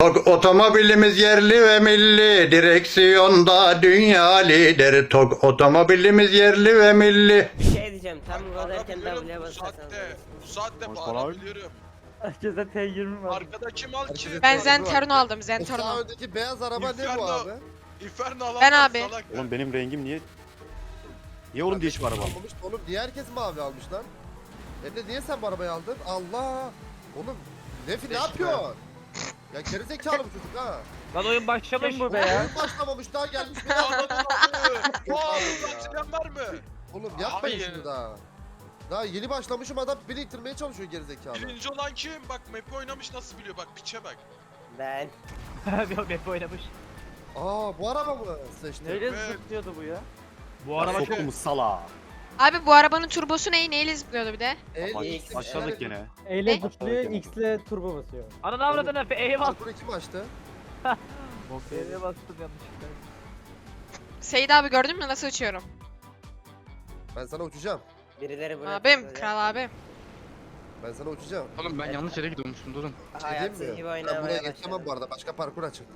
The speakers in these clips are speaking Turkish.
Tok otomobilimiz yerli ve milli, direksiyonda dünya lider. Tok otomobilimiz yerli ve milli. Bir şey diyeceğim tam Ben gol derken W'ye bu basarsan. saatte. Bu saatte bağırabiliyorum. Herkese T20 var. Arkadaki mal kim? Ben Zentarno aldım O Zentarno. sağ öndeki beyaz araba ne bu Inferno. abi? Inferno alan Ben abi. salak. Oğlum benim rengim niye? Niye oğlum değişik araba? Almamış. Oğlum niye herkes mavi almış lan? Emre niye sen bu arabayı aldın? Allah! Oğlum Nefi ne yapıyor? Ya gerizekalı bu çocuk ha. Lan oyun başlamış. Kim bu be ya? Oyun başlamamış daha gelmiş Anladın aldı. abi. Wow, Ya. hatırlayan var mı? Oğlum yapmayın Hayır. şunu daha. Daha yeni başlamışım adam beni itirmeye çalışıyor gerizekalı. Birinci olan kim? Bak map oynamış nasıl biliyor bak piçe bak. Ben. Bir map oynamış. Aa bu araba mı seçti? Neyle Evet. zıplıyordu bu ya? Bu Ya araba çok... Sokumu sala. Abi bu arabanın turbosu ne? Neyle zıplıyordu bir de? El- X, Başladık gene. Eyle Ne? zıplıyor, X ile turbo basıyor. Ananı avradın Efe eyvah. Parkuru kim açtı? E'ye bastım yanlışlıkla. Seyit abi gördün mü nasıl uçuyorum? Ben sana uçacağım. Birileri buraya Abim, takılacak. kral abim. Ben sana uçacağım. Oğlum ben yanlış yere gidiyormuşum durun. Şey Hayatsız diyeyim gibi mi? Ben oynamaya buraya başladım. geçemem bu arada. Başka parkur açık.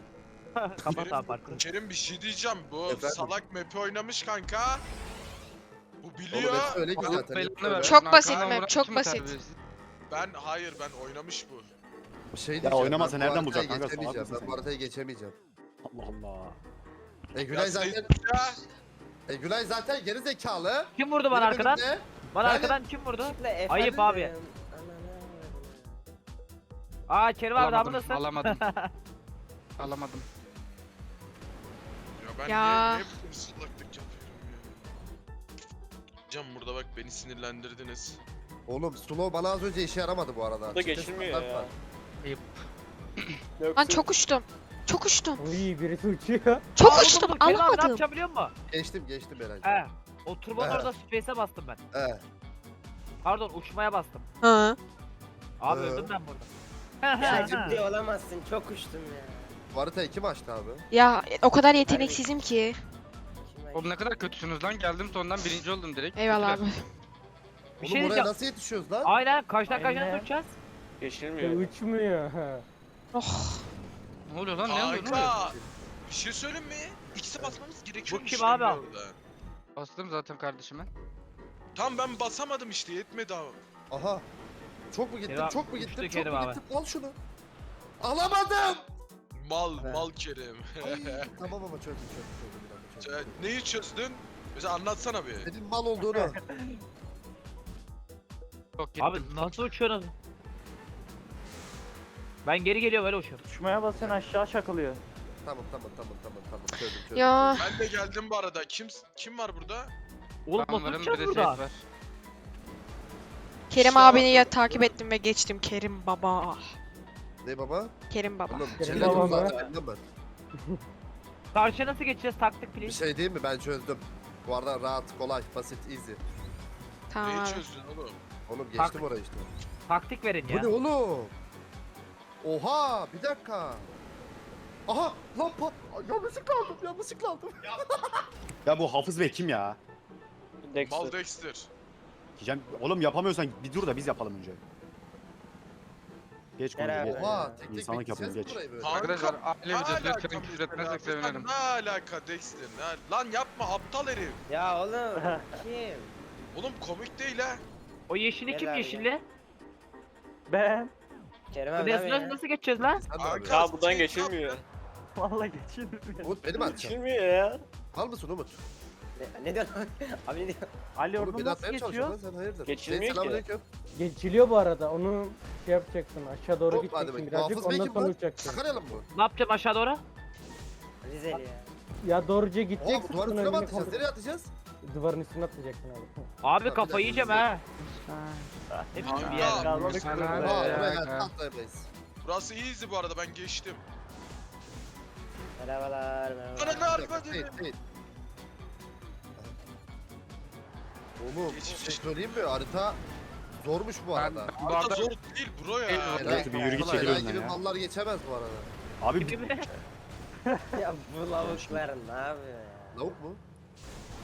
Kapat abi parkuru. Kerim bir şey diyeceğim. Bu Efendim? salak map'i oynamış kanka. Oğlum biliyor. hep öyle ki zaten. hep Belanı öyle. ver. Çok basit map, Murat çok kim basit. terbiyesiz? Ben hayır ben oynamış bu. Bir şey Ya diyeceğim, oynamasa ben bu nereden haritayı bulacak kanka? Geçemeyeceğim. Ben bu sen? haritayı geçemeyeceğim. Allah Allah. E Gülay Ya zaten ya. E Gülay zaten geri zekalı. Kim vurdu bana arkadan? önümde. Bana Ben- arkadan kim vurdu? Ayıp abi. Aa Kerim abi daha buradasın. Alamadım. Alamadım. Ya ben Ya. niye, niye bu? Can burada bak beni sinirlendirdiniz. Oğlum slow bana az önce işe yaramadı bu arada. Bu da geçilmiyor ya. Ayıp. Lan çok uçtum. Çok uçtum. Uy birisi uçuyor. Çok Aa, uçtum. Kerim abi ne Alamadım. yapacağım biliyor musun? Geçtim geçtim Eray. He. O turbonun He. orada space'e bastım ben. He. Pardon uçmaya bastım. Hı. Abi He. öldüm ben burada. Ya ciddi olamazsın çok uçtum ya. Bu haritayı kim açtı abi? Ya o kadar yeteneksizim ki. Oğlum ne kadar kötüsünüz lan geldim sondan birinci oldum direkt. Eyvallah abi. Bir Oğlum şey buraya diyeceğim. nasıl yetişiyoruz lan? Aynen kaçtan kaçtan Aynen. uçacağız? Geçilmiyor. Uçmuyor. ha. Oh. Ne oluyor lan ne oluyor ne oluyor? Kanka. Bir şey söyleyeyim mi? İkisi basmamız gerekiyormuş. kim abi? orada. Bastım zaten kardeşime. Tam ben basamadım işte yetmedi abi. Aha. Çok mu gittim? Çok mu uçtu gittim? Çok mu abi. gittim? Al şunu. Alamadım. Mal, Evet. mal Kerim. Ay, tamam ama çözdüm çözdüm Neyi çözdün? Mesela anlatsana bir. Senin mal olduğunu. Çok gittim. Abi nasıl uçuyorsunuz? Ben geri geliyorum öyle uçuyorum. Uçmaya basıyorsun aşağı çakılıyor. tamam tamam tamam tamam tamam çözdüm çözdüm. Ya. Ben de geldim bu arada. Kim kim var burada? Oğlum Ben nasıl varım bir uçacağız de burada? Var. Kerim abini ya takip ettim ve geçtim. Kerim baba. Ne baba? Kerim baba. Oğlum zaten anladın mı? Karşıya nasıl geçeceğiz taktik Bir please. şey diyeyim mi? Ben çözdüm. Bu arada rahat, kolay, basit, easy. Tamam Neyi abi. çözdün oğlum? Oğlum geçtim orayı işte. Taktik verin Bu ya. ne oğlum? Oha bir dakika. Aha lan pa yanlışlıkla aldım yanlışlıkla aldım. Ya bu Hafız Bey kim ya? Dexter. Mal Dexter. Diyeceğim, oğlum yapamıyorsan bir dur da biz yapalım önce. Geç konuyu Beraber. geç. Oha tek tek İnsanlık bekleyeceğiz geç. burayı böyle. Kanka, Arkadaşlar ne ailemize alaka lütfen bu küfür etmezsek sevinirim. Ne alaka Dexter? Ne? Lan yapma aptal herif. Ya oğlum kim? Oğlum komik değil ha. O yeşili kim abi, yeşilli? Ben. Kerem Bu abi nasıl, ya. nasıl geçeceğiz lan? Sen ne Kanka, yapıyorsun? Ya buradan geçilmiyor. Vallahi geçilmiyor. Umut beni mi atacaksın? Geçilmiyor ya. Al mısın Umut? Ne, ne diyorsun? abi ne diyorsun? Ali Umut oradan beni nasıl atmaya geçiyor? çalışıyorsun lan sen hayırdır? Geçilmiyor Hey, ki. selamünaleyküm. Geçiliyor bu arada. Onu şey yapacaksın. Aşağı doğru Hop, hadi gideceksin bakayım. birazcık. Hafız Bey Ondan kim sonra lan? uçacaksın. Sakaryalı mı bu? Ne yapacağım aşağı doğru? Rizeli ya. Ya doğruca Oha gideceksin. duvarın sonra üstüne mi elini atacağız? kaldır- Nereye atacağız? Duvarın üstüne atacaksın abi. Abi kafayı yiyeceğim ha. Hep Kanka. bir yer kalmadı. Sana Oha ne buraya ya? gel tahtayız. Burası easy bu arada ben geçtim. Merhabalar Bana merhabalar. ne arpa Değil dedim. değil. Oğlum bir Geçmiş. şey söyleyeyim mi? Harita zormuş bu Ben, arada. ben bu Arada arada zor değil bro ya. Değil, Evet, bir yürü git Kolay, çekil önünden ya. mallar geçemez bu arada. Abi Gibi. ya bu lavuklar ne yapıyor ya? Lavuk mu?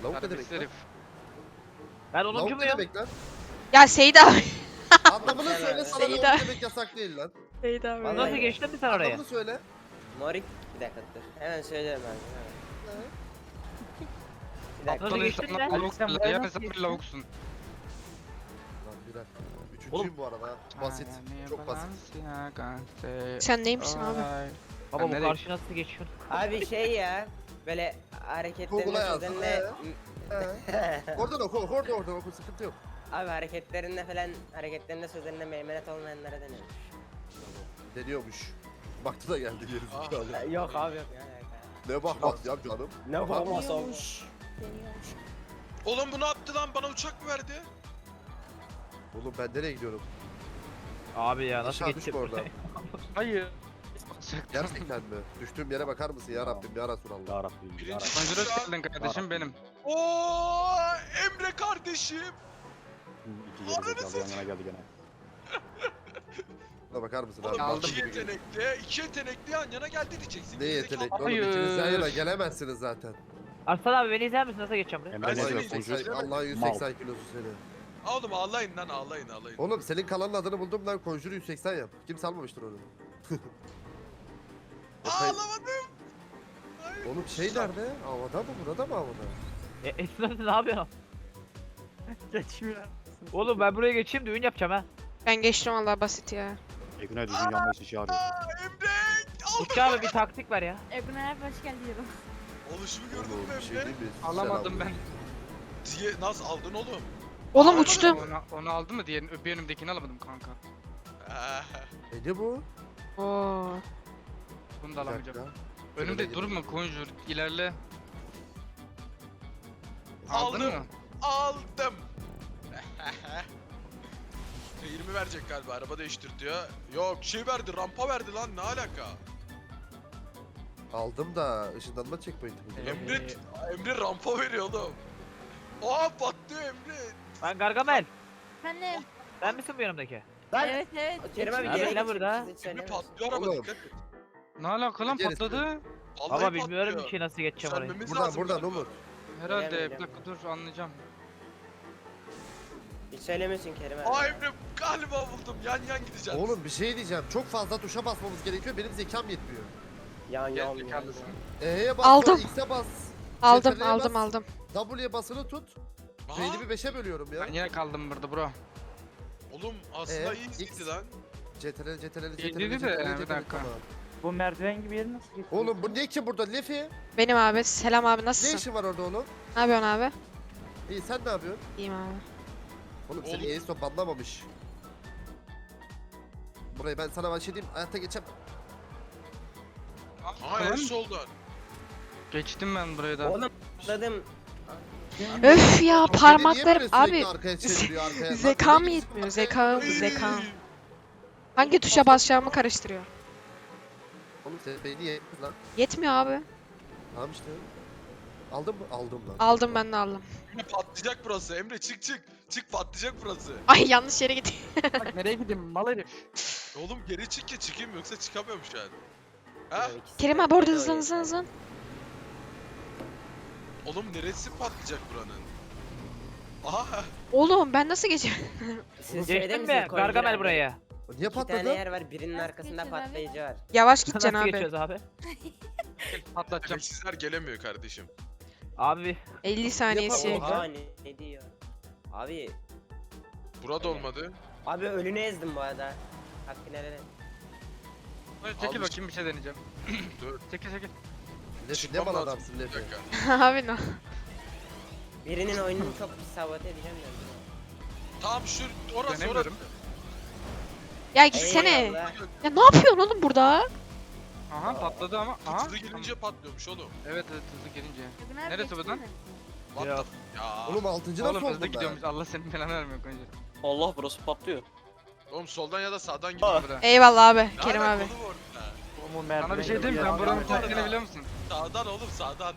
Lavuk ne demek terbiyesiz lan? herif. Ben Lavuk ne demek lan? Ya Seyit abi. Anlamını söyle sana Seyit lavuk abi. demek yasak değil lan. Neydi abi? Vallahi- Nasıl geçtin mi sen oraya? Adamını söyle. Morik bir dakika dur. Hemen söylüyorum abi. Aptal insanlar lan? lavuk Sen bile. buraya Ya sen bir lavuksun. Lan bir dakika. Üçüncüyüm bu arada. Basit. Çok basit. Sen neymişsin abi? Baba bu nereye- karşı nasıl geçiyorsun? Abi şey ya. Böyle hareketlerine Google'a yaz. sözlerine... He. Oradan oku, oradan oradan oku, sıkıntı yok. Abi hareketlerinde falan hareketlerinde sözlerinde meymenet olmayanlara deniyormuş. Deniyormuş. Baktı da geldi geri zekalı. Yok abi yok. ya. Ne bakmaz ya canım. Ne bakmasa Oğlum bu ne yaptı lan? Bana uçak mı verdi? Oğlum ben nereye gidiyorum? Abi ya nasıl Aşağı geçtin düşme orada. Hayır. Gerçekten mi? Düştüğüm yere bakar mısın ya Rabbim ya Resulallah. Ya Rabbim ya Birinci Rabbim. Geldin kardeşim benim. Oo Emre kardeşim. İki geri zekalı yan yana geldi gene. Buna bakar mısın? Oğlum Aldım. iki yetenekli, iki yetenekli yan yana geldi diyeceksin. Ne Gerizekalı. yetenekli oğlum Hayır. ikiniz yan yana gelemezsiniz zaten. Arslan abi beni izler misin? Nasıl geçeceğim buraya? Emre Ben ne seni diyor? izleyeceğim. Konjur. Allah Allah'ın 180 kilosu seni. Oğlum ağlayın lan ağlayın ağlayın. Oğlum senin kalanın adını buldum lan Conjure 180 yap. Kimse almamıştır onu. Ağlamadım. Hayır. Oğlum şey nerede? Havada mı? Burada mı havada? E, Esnaf ne yapıyorsun? Geçmiyor. Oğlum ben buraya geçeyim düğün yapacağım ha. Ben geçtim valla basit ya. Ekune düzgün yanma işi çağırıyor. Aa, Emre. Uçağı abi bir taktik ver ya. Ebru hoş geldin. Oluşumu gördün Oğlum mü bir şey Emre? değil mi? Alamadım ben. Diye nasıl aldın oğlum? Oğlum Alamadım. uçtum. Onu, onu aldın mı diğerini bir önümdekini alamadım kanka. Ah, E ne bu? Oo. Bunu da Bir alamayacağım. dakika. Önümde Şöyle durma konjur ilerle. Aldım. Aldın mı? Aldım. 20 verecek galiba araba değiştir diyor. Yok şey verdi rampa verdi lan ne alaka? Aldım da ışınlanma checkpoint'i bu. Emre, Emre rampa veriyor oğlum. Aa patlıyor Emre. Ben Gargamel. Annem. Sen misin bu yanımdaki? Lan Evet evet. Kerim abi Abi geri ne burada? Emre patlıyor araba Oğlum. dikkat et. Ne alaka lan patladı? Vallahi Baba bilmiyorum patlıyor. ki nasıl geçeceğim oraya. Yükselmemiz Buradan lazım buradan galiba. Umut. Herhalde Bilemedim. bir dakika dur anlayacağım. Hiç söylemiyorsun Kerim abi. Aa Emre galiba buldum yan yan gideceğiz. Oğlum bir şey diyeceğim. Çok fazla tuşa basmamız gerekiyor. Benim zekam yetmiyor. Yan yan Gel yan. E'ye bas, Aldım. X'e bas. Aldım CTRL'ye aldım bas. aldım. W'ye basılı tut. Aha, Beynimi 5'e bölüyorum ya. Ben yine kaldım burada bro. Oğlum aslında Ee, iyi X. izledi lan. CTRL, CTRL, dedi de, CTRL, bir CTRL, dakika. Bu merdiven gibi yeri nasıl geçiyor? Oğlum bu ne ki burada? Lefi. Benim abi. Selam abi Ne nasılsın? işin var orada oğlum? Ne yapıyorsun abi? İyi sen ne yapıyorsun? İyiyim abi. Oğlum seni Oğlum. Ace banlamamış. Burayı ben sana bir şey diyeyim. Hayatta geçem. Aha en soldan. Geçtim ben burayı da. Oğlum atladım. Öf ya Beni parmaklarım abi. Zekam yetmiyor. gidiyorsun? Zekam. Hangi tuşa basacağımı karıştırıyor. Oğlum senin beyni yetmez lan. Yetmiyor abi. Tamam işte. Aldın mı? Aldım lan. Aldım ben de aldım. Patlayacak burası. Emre çık çık. Çık patlayacak burası. Ay yanlış yere gittim. Bak nereye gideyim mal herif. Oğlum geri çık ki çıkayım yoksa çıkamıyorum şu an. Ha? Kerim abi orada hızlan hızlan hızlan. Oğlum neresi patlayacak buranın? Aha. Oğlum ben nasıl geçeyim? Siz şeyde Geçtin misiniz? mi? Conjure Gargamel abi? buraya. Niye İki tane patladı? yer var birinin Nasıl arkasında abi? patlayıcı var. Yavaş Nasıl gideceksin abi. geçiyoruz abi? Patlatacağım. Sizler gelemiyor kardeşim. Abi 50 saniyesi. Oha ne, ne diyor? Abi Burada olmadı. abi ölünü ezdim bu arada. Hakkını helal et. Hadi Çekil Almış. bakayım bir şey deneyeceğim. Dur. Çekil çekil. Lefi ne Çıkmam mal lazım. adamsın Bir dakika. abi ne? Birinin oyununu çok sabote edeceğim ben. Tamam şu orası orası. Dönemiyorum. Ya gitsene. Eyvallah. Ya ne yapıyorsun oğlum burada? Aha patladı ama. Aha. Hızlı gelince patlıyormuş oğlum. Evet evet hızlı gelince. Neresi bu lan? What Yok. the ya. Oğlum 6. nasıl Oğlum oldum hızlı ben? gidiyormuş. Allah senin belanı vermiyor konjur. Allah burası patlıyor. Oğlum soldan ya da sağdan gidiyor. Burada. Eyvallah abi. Ne Kerim abi. oğlum Sana bir şey diyeyim mi? Sen buranın taktiğini biliyor musun? Sağdan oğlum sağdan.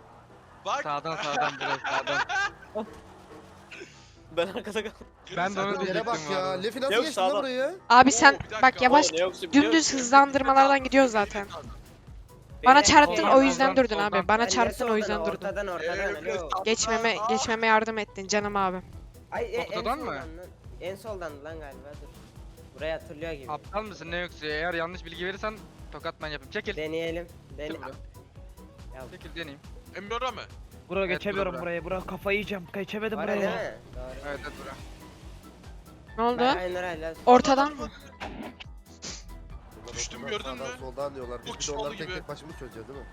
Bak. Sağdan sağdan biraz sağdan. Ben arkada kaldım. Ben de onu. Yere bak diyecektim ya. abi. Lefi nasıl Yok, geçtin lan sağdan. burayı? Abi sen bir dakika. bak yavaş Oo, ne yoksa biliyor dümdüz musun? hızlandırmalardan gidiyoruz zaten. Bana çarptın o yüzden soldan, durdun soldan. abi. Bana çarptın o yüzden durdun. Ortadan ortadan Emre, alo. sağdan. Geçmeme geçmeme yardım ettin canım abi. Ay e, en Ortadan mı? soldan lan. En soldan lan galiba dur. Burayı hatırlıyor gibi. Aptal mısın ne yoksa eğer yanlış bilgi verirsen tokatman yapayım. Çekil. Deneyelim. Çekil Dene. buraya. Ya Çekil deneyeyim. Emre'ye mi? Bura Evet, geçemiyorum bura. buraya. Bura kafayı yiyeceğim. Geçemedim var değil buraya. mi? Doğru. Evet evet bura. Ne oldu? Ben Aynur. Ortadan mı? Bunlar Düştüm, gördün sağdan, mü? Soldan diyorlar. Biz bir de onları çalı tek gibi. tek başımız çözeceğiz değil mi?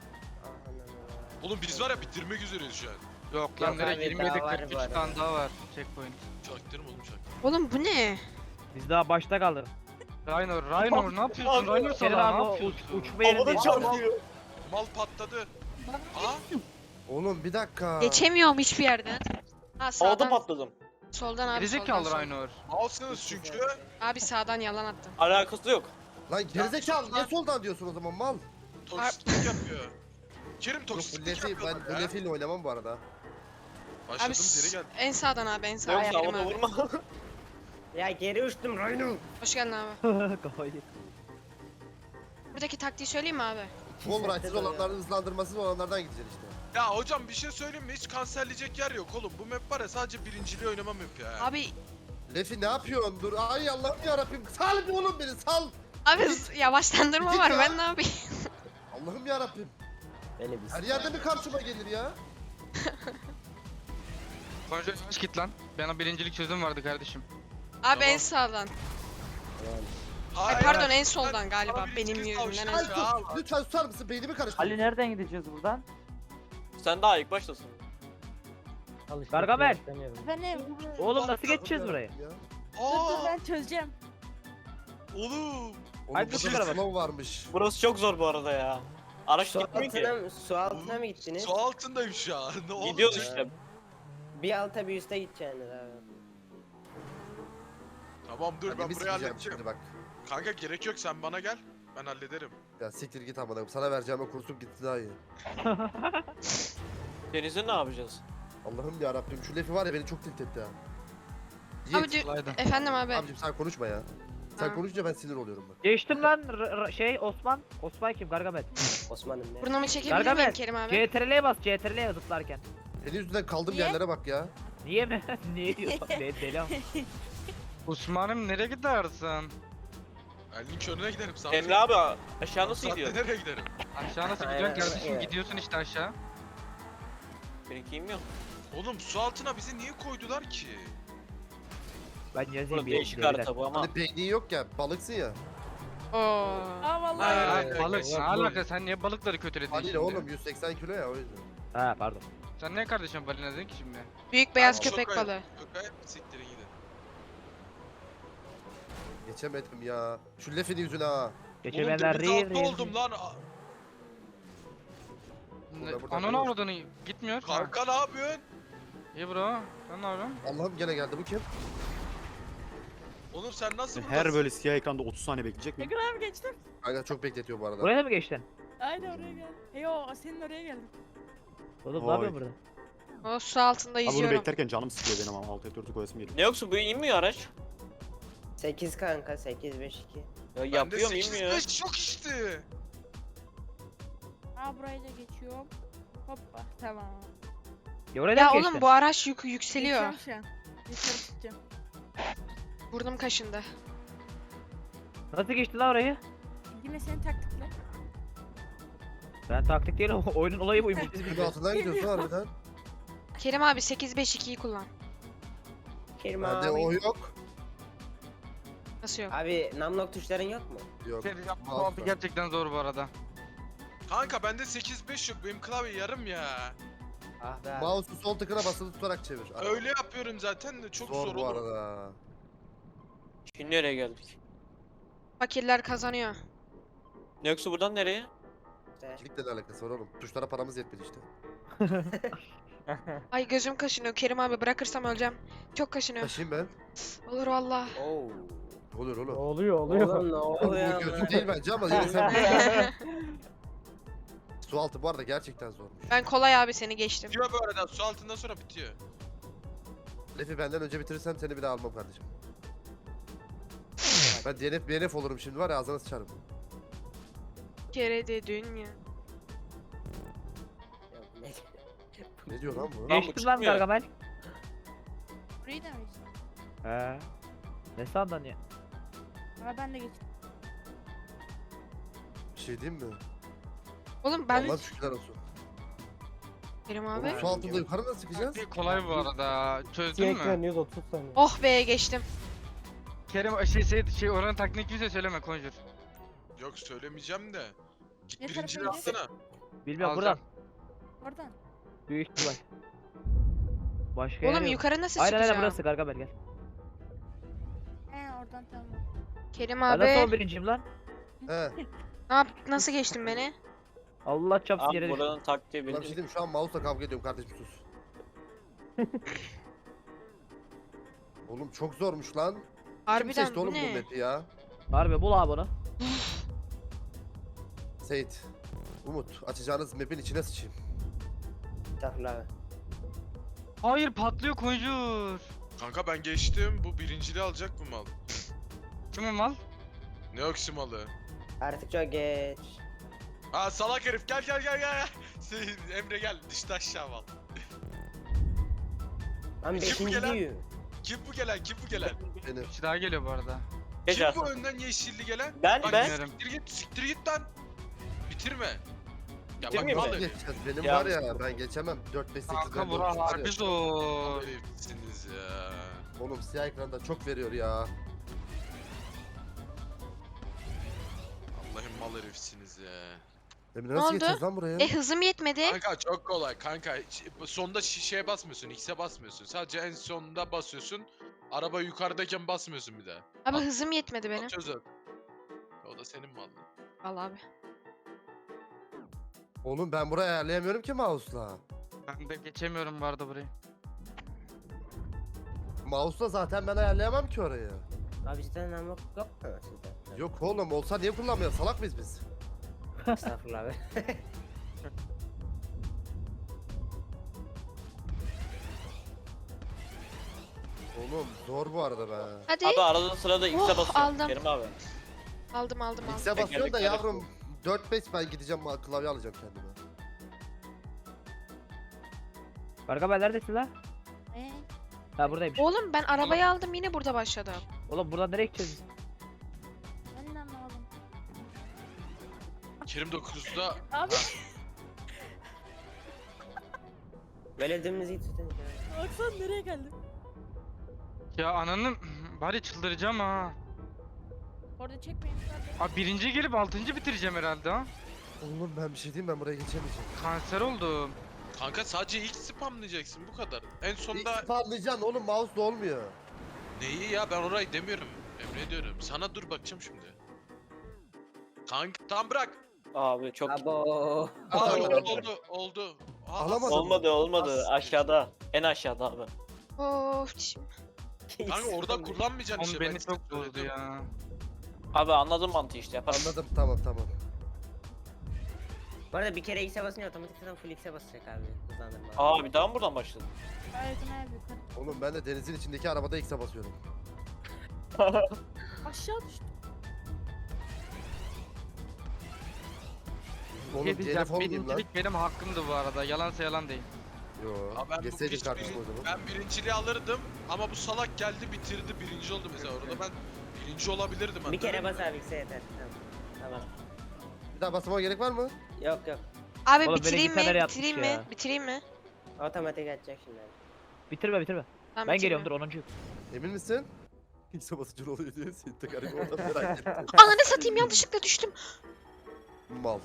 Oğlum biz var ya bitirmek üzereyiz şu an. Yok lan Yok nereye abi, 27 daha var 43 bu arada. tane daha var. Checkpoint. Çaktırma oğlum çaktırma. Oğlum bu ne? Biz daha başta kaldık. Raynor, Raynor ne yapıyorsun? Raynor Senin sana abi ne o uç, yapıyorsun? uçma yerinde. Mal patladı. Aa Oğlum bir dakika. Geçemiyorum hiçbir yerden. Ha Havada sağdan, patladım. soldan abi soldan. Gerizekalı soldan. Raynor. malsınız çünkü. Abi sağdan yalan attım. Alakası yok. Lan gerizekalı niye soldan diyorsun o zaman mal? Toksik yapıyor. Kerim Yok bu toksik lefi yapıyor ben bu ya. lefiyle oynamam bu arada. Başladım Abi geri gel. en sağdan abi en sağdan. Yok Kerim havada abi. vurma. Ya geri uçtum Rhino. Hoş geldin abi. Kafayı yedim. Buradaki taktiği söyleyeyim mi abi? Full rightsız olanlardan hızlandırmasız olanlardan gideceksin işte. Ya hocam bir şey söyleyeyim mi? Hiç kanserleyecek yer yok oğlum. Bu map var ya sadece birinciliği oynama map ya. Abi Lefi ne yapıyorsun? Dur ay Allah'ım yarabbim. Sal bir oğlum beni sal. abi yavaşlandırma Git var ya. ben ne yapayım? Allah'ım yarabbim. Beni bir Her yerde mi karşıma gelir ya? Konjur hiç git lan. Bana birincilik çözüm vardı kardeşim. Abi en sağdan. Ay pardon en soldan galiba Bana benim yüzümden en. Ay dur lütfen susar mısın? Beynimi karıştırdın. Ali nereden gideceğiz buradan? Sen daha ilk baştasın. Gargamel. Benim. Oğlum nasıl geçeceğiz burayı? Ya. Dur Aa, ben çözeceğim. oğlum. Burada bu tarafa bak. slow varmış. Burası çok zor bu arada ya. Araç Su gitmiyor ki. altına, mı- su altına mı gittiniz? Su altındayım şu an. Ne oldu? Gidiyoruz işte. Bir alta bir üste gideceksiniz abi. Tamam dur Hadi ben biz burayı gideceğim halledeceğim. şimdi bak. Kanka gerek yok sen bana gel. Ben hallederim. Ya siktir git amına koyayım. Sana vereceğim o kursum gitti daha iyi. Deniz'in ne yapacağız? Allah'ım ya Rabbim şu lefi var ya beni çok tilt etti ha. Abi Yiğit, dü- Kolaydı. efendim abi. abicim sen konuşma ya. Sen Ha. konuşunca ben sinir oluyorum bak. Geçtim lan r- r- şey Osman. Osman kim? Gargamel. Osman'ım ne? Burnumu çekebilir Gargamel. miyim Kerim abi? CTRL'ye bas CTRL'ye zıplarken. Senin yüzünden kaldım Niye? yerlere bak ya. Niye mi? Niye diyorsun? Ne deli ama. Osman'ım nereye gidersin? Elin körüne giderim sana. Emre abi aşağı nasıl gidiyor? nereye giderim? Aşağı nasıl Aynen, gidiyorsun kardeşim? evet. Gidiyorsun işte aşağı. Benimki inmiyor. Oğlum su altına bizi niye koydular ki? Ben yazayım bir değişik beyler. harita bu ama. Hani beynin yok ya balıksın ya. Oo. Aa vallahi. Hayır, Ay, hayır, balık ne alaka sen niye balıkları kötüledin Haliyle şimdi? oğlum 180 kilo ya o yüzden. Ha pardon. Sen ne kardeşim balina dedin ki şimdi? Büyük beyaz köpek şaka- balığı. Şaka siktirin gidin. Geçemedim ya. Şu lefinin yüzüne ha. Geçemeyenler Oğlum rir rir. oldum lan. Aa, Burada, burada, Ananı burada. avradını gitmiyor. Kanka ne yapıyorsun? İyi bro. Sen ne yapıyorsun? Allah'ım gene geldi bu kim? Oğlum sen nasıl Her buradasın? böyle siyah ekranda 30 saniye bekleyecek miyim? Ekran abi geçtim. Aynen çok bekletiyor bu arada. Buraya da mı geçtin? Aynen oraya gel. Yo senin oraya geldim. Oğlum ne Vay. yapıyorsun burada? O su altında Abi bunu yüzüyorum. beklerken canım sıkıyor benim ama 6'ya 4'ü koyasım geliyor. Ne yoksa bu inmiyor araç. 8 kanka 8 5 2. Ya Bende yapıyorum 8 inmiyor. 5 yok işte. Aa burayı da geçiyorum. Hoppa tamam. Ya oraya Ya oğlum geçtin? bu araç yük yükseliyor. Geçiyorum şu an. Yukarı çıkacağım. Burnum kaşındı. Nasıl geçtin lan orayı? Yine senin taktikle. Ben taktik değil o oyunun olayı buymuş. Biz Bunun bilmiyoruz. altından gidiyorsun harbiden. Kerim abi 8-5-2'yi kullan. Kerim Bende abi. o yok. Nasıl yok? Abi numlock tuşların yok mu? Yok. Seri yapma Mouse altı gerçekten zor bu arada. Kanka bende 8 5 yok. Benim klavye yarım ya. Ah be abi. Mouse'u sol tıkına basılı tutarak çevir. Öyle yapıyorum zaten de çok zor, zor bu arada. Şimdi nereye geldik? Fakirler kazanıyor. Ne yoksa buradan nereye? İşte. Kilikle ne alakası var oğlum? Tuşlara paramız yetmedi işte. Ay gözüm kaşınıyor Kerim abi bırakırsam öleceğim. Çok kaşınıyor. Taşıyım ben. Olur valla. Oo. Ne oluyor oğlum? Oluyor oluyor. Oğlum ne Bu oluyor? değil bence ama yine sen Su altı bu arada gerçekten zormuş. ben kolay abi seni geçtim. Bitiyor bu arada. Su altından sonra bitiyor. Lefi benden önce bitirirsem seni bir daha almam kardeşim. ben DNF BNF olurum şimdi var ya ağzına sıçarım. Kere de dünya. Ne diyor lan bu? Lan bu Geçtim lan çıkmıyor. Gargamel. Burayı da mı geçtin? He. Ne sandın ya? Aa ben de geçtim. Bir şey diyeyim mi? Oğlum ben Allah şükürler olsun. Kerim Oğlum, abi. su altında yukarı nasıl çıkacağız? Kolay bu arada. Çözdün mü? ekran 130 saniye. Oh be geçtim. Kerim şey şey, şey oranın taktiğini kimse söyleme Conjure. Yok söylemeyeceğim de. Ne tarafa alsana. Bilmiyorum Alacağım. buradan. Oradan. Büyük ihtimal. Başka yer Oğlum yok. yukarı nasıl Aynen aynen çıkacağım? burası Gargamel gel. He oradan tamam. Kerim Ben nasıl abi. 11'inciyim lan? He. Ne yap nasıl geçtin beni? Allah çapsın Abi yere düştüm. buranın taktiği Ulan bir şey bildim. diyeyim mi? şu an mouse'la kavga ediyorum kardeşim sus. oğlum çok zormuş lan. Kim Harbiden seçti bu oğlum bu ne? map'i ya? Harbi bul abi onu. Seyit. Umut açacağınız map'in içine sıçayım. Estağfurullah abi. Hayır patlıyor Conjure. Kanka ben geçtim. Bu birinciliği alacak bu mal. Kim o mal? Ne öksü malı? Artık çok geç. Aa salak herif gel gel gel gel. Sen, Emre gel düştü aşağı mal. Lan Kim bu gelen? beşinciyim. Kim bu gelen? Kim bu gelen? Benim. Bir kişi daha geliyor bu arada. Geç Kim bu önden yeşilli gelen? Ben Bak, ben. Siktir git siktir git lan. Bitirme. Ya bak Bitirmeyeyim mi? Geçeceğiz. Benim Ya- var ya ben geçemem. 4 5 8 Kanka bura harbi zor. Herifsiniz ya. Oğlum siyah ekranda çok veriyor ya. Allah'ım mal herifsiniz ya. Emre Ne nasıl oldu? geçeceğiz lan buraya? E hızım yetmedi. Kanka çok kolay kanka. Hiç- Sonda şişeye basmıyorsun, X'e basmıyorsun. Sadece en sonda basıyorsun. Araba yukarıdayken basmıyorsun bir daha. Abi hızım yetmedi benim. Çözer. O da senin malın. Al abi. Oğlum ben buraya ayarlayamıyorum ki mouse'la. Ben de geçemiyorum bu arada burayı. Mouse'la zaten ben ayarlayamam ki orayı. Abi cidden nam yok yok mu sizde? Yok oğlum olsa niye kullanmıyor? Salak mıyız biz? Estağfurullah abi. Oğlum zor bu arada be. Hadi. Abi arada sırada X'e Oh, basıyorum. aldım. Kerim abi. Aldım aldım aldım. X'e basıyorsun da Tekerlekler yavrum 4-5 ben gideceğim klavye alacağım kendime. Gargamel neredesin lan? Ee, Ha buradaymış. Oğlum ben arabayı aldım yine burada başladım. Oğlum buradan nereye gideceğiz? ben de anlamadım. Kerim 9'da Abi Böyle dümdüz git tutun. baksana nereye geldim? Ya ananın bari çıldıracağım ha. Orada çekmeyin. Abi birinci gelip altıncı bitireceğim herhalde ha. Oğlum ben bir şey diyeyim ben buraya geçemeyeceğim. Kanser oldum. kanka sadece ilk spamlayacaksın bu kadar. En İlk sonda spamlayacaksın oğlum mouse'la olmuyor. neyi ya ben orayı demiyorum. Emre diyorum. Sana dur bakacağım şimdi. Kanka tam bırak. Abi çok Abo. Aa, Aa, oldu oldu oldu. Aa, Alamadım. olmadı olmadı As- aşağıda. En aşağıda abi. Of. Kanka orada kullanmayacaksın Oğlum işte. beni çok bozdu ya. Abi anladım mantığı işte yaparım. Anladım tamam tamam. Bu arada bir kere X'e basınca otomatikten full X'e basacak abi. Hızlandırma. Aa bir daha mı buradan başladın? Gayet abi yukarı. Oğlum ben de denizin içindeki arabada X'e basıyorum. Aşağı düştüm. Oğlum Şey DNF olmayayım lan. benim hakkımdı bu arada. Yalansa yalan değil. Yo. Ben bu Geçseydin hiç kardeşim birin- o zaman. Ben birinciliği alırdım ama bu salak geldi bitirdi birinci oldu mesela orada ben birinci olabilirdim Bir kere bas abi X'e yeter. Tamam. Tamam. Bir daha basmama gerek var mı? Yok yok. Abi Oğlum beni bitireyim mi? yapmış Bitireyim ya. mi? Bitireyim mi? Otomatik açacak şimdi abi. Bitirme bitirme. Ben geliyorum dur bitiriyorum. 10. Emin misin? X'e basıcı oluyor diye seni de garip oradan merak ettim. Ananı satayım yanlışlıkla düştüm. Mal.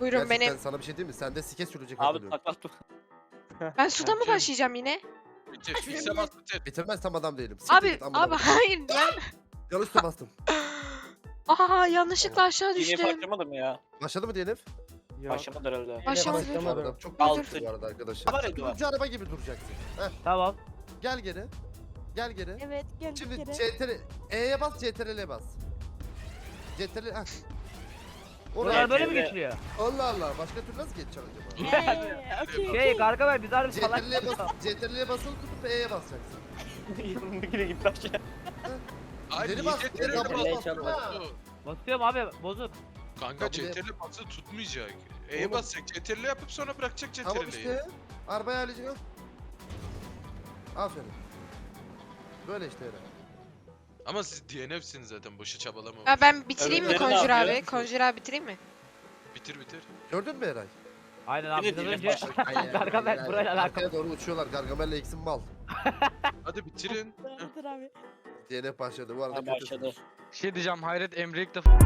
Buyurun Gerçekten beni. sana bir şey diyeyim mi? Sende sike sürecek Abi hatırlıyorum. taklat dur. Ben suda mı Kim? başlayacağım yine? Bitir. X'e bas bitir. Bitirmezsem adam değilim. Siktir Abi git, amına abi koyayım. hayır ben. Yanlış da bastım. Aha yanlışlıkla aşağı Yine düştüm. başlamadı mı ya? Başladı mı DNF? Başlamadı herhalde. Başlamadı. Arada Çok Altı. basit bu arada arkadaşlar. Var ya, araba gibi duracaksın. Heh, Tamam. gel geri. Gel geri. Evet gel bir Şimdi kere. CTRL E'ye bas CTRL'e bas. CTRL heh. Buralar böyle mi geçiliyor? Allah Allah başka türlü nasıl geçeceksin acaba? Eee, okey Şey okey. Gargamel biz harbi salak. CTRL'e bas CTRL'e basılı tutup E'ye basacaksın. Yine gitti aşağı. Ay İleri niye bas, ileri bas- bas, bas- bas. Basıyorum abi bozuk. Kanka de- CTRL bası tutmayacak. E'ye Oğlum. basacak CTRL yapıp sonra bırakacak CTRL'yi. Tamam işte. Arabaya ayarlayacak. Aferin. Böyle işte öyle. Ama siz DNF'siniz zaten boşa çabalama. Ya ben bitireyim mi Öbürleri ne Conjure yapıyor? abi? Conjure abi bitireyim mi? Bitir bitir. Gördün mü Eray? Aynen abi biraz önce. Gargamel burayla alakalı. Arkaya doğru uçuyorlar. Gargamel'le ikisi mal. Hadi bitirin. Dur abi. DNF başladı. Bu arada Ha, kötü. başladı. Şey diyeceğim hayret Emre ilk defa